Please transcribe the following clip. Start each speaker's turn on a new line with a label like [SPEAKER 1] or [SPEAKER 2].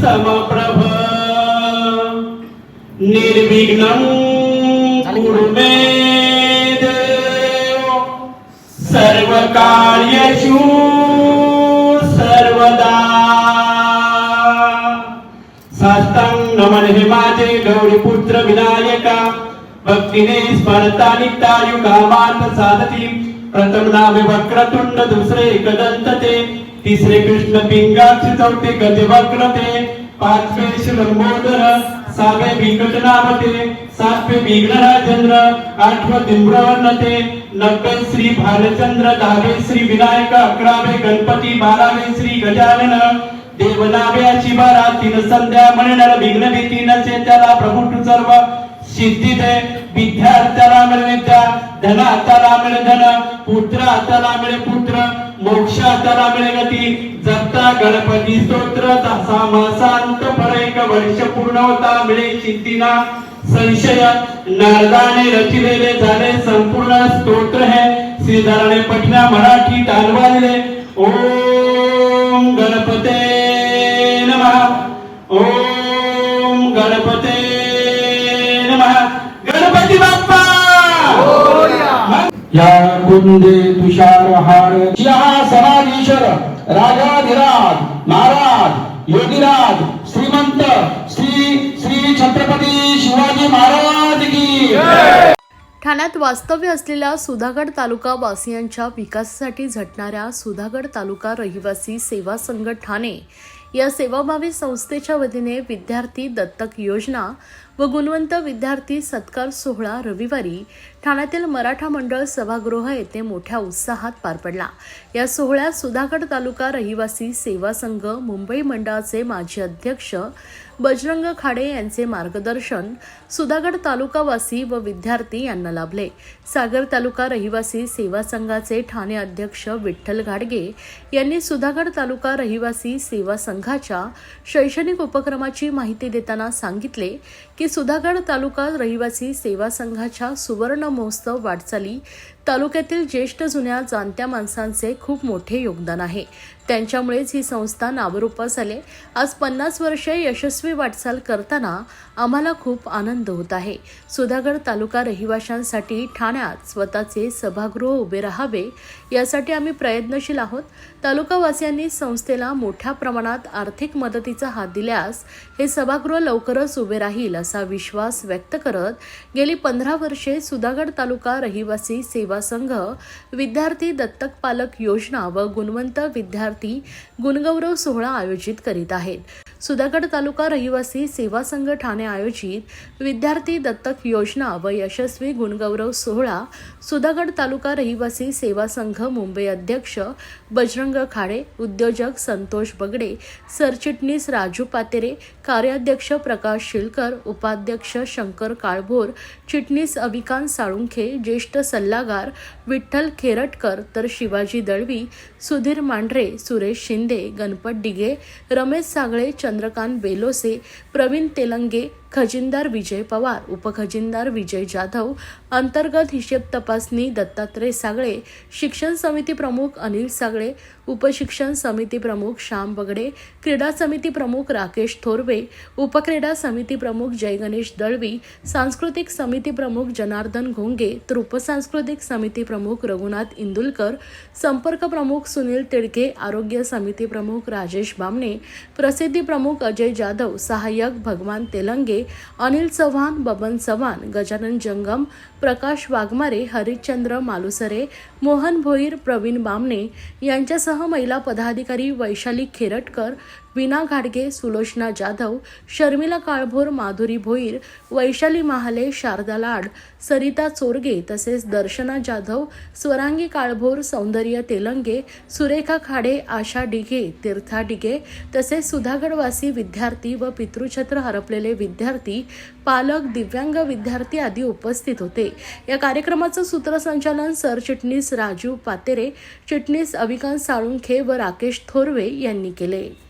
[SPEAKER 1] समप्रभ निर्विघ्नं कुरु मे देव सर्वकार्येषु सर्वदा। साष्टांग नमन हे माझे गौरीपुत्र विनायका। भक्तीने स्मरता नित्यायु कामार्थ साधती। प्रथम नामे वक्रतुंड दुसरे एकदंत ते तिसरे कृष्ण पिंगाचे चौथे गजे वक्रते पाचवे श्रमोदर सहावे बिकट नामते सातवे विघ्नराजेंद्र आठवे दिम्रवर्णते नववे श्री भालचंद्र दहावे श्री विनायक अकरावे गणपती बारावे श्री गजानन देवनावे अशी बारा तीन संध्या म्हणणार विघ्न भीती नसे त्याला प्रभू सर्व सिद्धी दे विद्यार्थ्याला म्हणणे त्या धन हाताला मिळे धन पुत्र हाताला मिळे पुत्र मोक्ष हाताला मिळे गती. जपता गणपती स्तोत्र तसा मासांत फळ एक वर्ष पूर्ण होता मिळे चिंतिना. संशय नारदाने रचिलेले झाले संपूर्ण स्तोत्र हे. श्रीधराने पटना मराठी तालवादिले ओम गणपते नमः. ओम गणपते नमः. गणपती बाप्पा! या कुंदे तुषार हार समाधीश्वर राजाधिराज महाराज योगीराज श्रीमंत श्री श्री छत्रपती शिवाजी महाराज की
[SPEAKER 2] ठाण्यात वास्तव्य असलेल्या सुधागड तालुका वासियांच्या विकासासाठी झटणाऱ्या सुधागड तालुका रहिवासी सेवा संघ ठाणे या सेवाभावी संस्थेच्या वतीने विद्यार्थी दत्तक योजना व गुणवंत विद्यार्थी सत्कार सोहळा रविवारी ठाण्यातील मराठा मंडळ सभागृह येथे मोठ्या उत्साहात पार पडला. या सोहळ्यात सुधागड तालुका रहिवासी सेवा संघ मुंबई मंडळाचे माजी अध्यक्ष बजरंग खाडे यांचे मार्गदर्शन सुधागड तालुकावासी व विद्यार्थी यांना लाभले. सागर तालुका रहिवासी सेवा संघाचे ठाणे अध्यक्ष विठ्ठल घाडगे यांनी सुधागड तालुका रहिवासी सेवा संघाच्या शैक्षणिक उपक्रमाची माहिती देताना सांगितले की सुधागड तालुका रहिवासी सेवा संघाच्या सुवर्ण महोत्सव वाटचाली तालुक्यातील ज्येष्ठ जुन्या जाणत्या माणसांचे खूप मोठे योगदान आहे. त्यांच्यामुळेच ही संस्था नावरूपास आले. आज पन्नास वर्षे यशस्वी वाटचाल करताना आम्हाला खूप आनंद होत आहे. सुधागड तालुका रहिवाशांसाठी ठाण्यात स्वतःचे सभागृह उभे राहावे यासाठी आम्ही प्रयत्नशील आहोत. तालुकावासियांनी संस्थेला मोठ्या प्रमाणात आर्थिक मदतीचा हात दिल्यास हे सभागृह लवकरच उभे राहील असा विश्वास व्यक्त करत गेली पंधरा वर्षे सुधागड तालुका रहिवासी सेवा संघ विद्यार्थी दत्तक पालक योजना व गुणवंत विद्यार्थी गुणगौरव सोहळा आयोजित करीत आहेत. सुधागड तालुका रहिवासी सेवा संघ ठाणे आयोजित विद्यार्थी दत्तक योजना व यशस्वी गुणगौरव सोहळा सुधागड तालुका रहिवासी सेवा संघ मुंबई अध्यक्ष बजरंग खाडे उद्योजक संतोष बगडे सरचिटणीस राजू पातेरे कार्याध्यक्ष प्रकाश शिलकर उपाध्यक्ष शंकर काळभोर चिटणीस अविकांत साळुंखे ज्येष्ठ सल्लागार विठ्ठल खेरटकर तर शिवाजी दळवी सुधीर मांढरे सुरेश शिंदे गणपत डिगे रमेश सागळे चंद्रकांत बेलोसे प्रवीण तेलंगे खजिनदार विजय पवार उपखजिनदार विजय जाधव अंतर्गत हिशेब तपासणी दत्तात्रय सागळे शिक्षण समिती प्रमुख अनिल सागळे उपशिक्षण समिती प्रमुख श्याम बगडे क्रीडा समिती प्रमुख राकेश थोरवे उपक्रीडा समिती प्रमुख जयगणेश दळवी सांस्कृतिक समिती प्रमुख जनार्दन घोंगे तर उपसांस्कृतिक समिती प्रमुख रघुनाथ इंदुलकर संपर्क प्रमुख सुनील तिडके आरोग्य समिती प्रमुख राजेश बामणे प्रसिद्धी प्रमुख अजय जाधव सहाय्यक भगवान तेलंगे अनिल चव्हाण बबन चव्हाण गजानन जंगम प्रकाश वाघमारे हरिश्चंद्र मालुसरे मोहन भोईर प्रवीण बामणे यांच्यासह महिला पदाधिकारी वैशाली खेरटकर विना घाडगे सुलोचना जाधव शर्मिला काळभोर माधुरी भोईर वैशाली महाले शारदा लाड सरिता चोरगे तसेच दर्शना जाधव स्वरांगी काळभोर सौंदर्य तेलंगे सुरेखा खाडे आशा डिघे तीर्था डिघे तसेच सुधागडवासी विद्यार्थी व पितृछत्र हरपलेले विद्यार्थी पालक दिव्यांग विद्यार्थी आदी उपस्थित होते. या कार्यक्रमाचं सूत्रसंचालन सरचिटणीस राजू पातेरे चिटणीस अविकांत साळुंखे व राकेश थोरवे यांनी केले.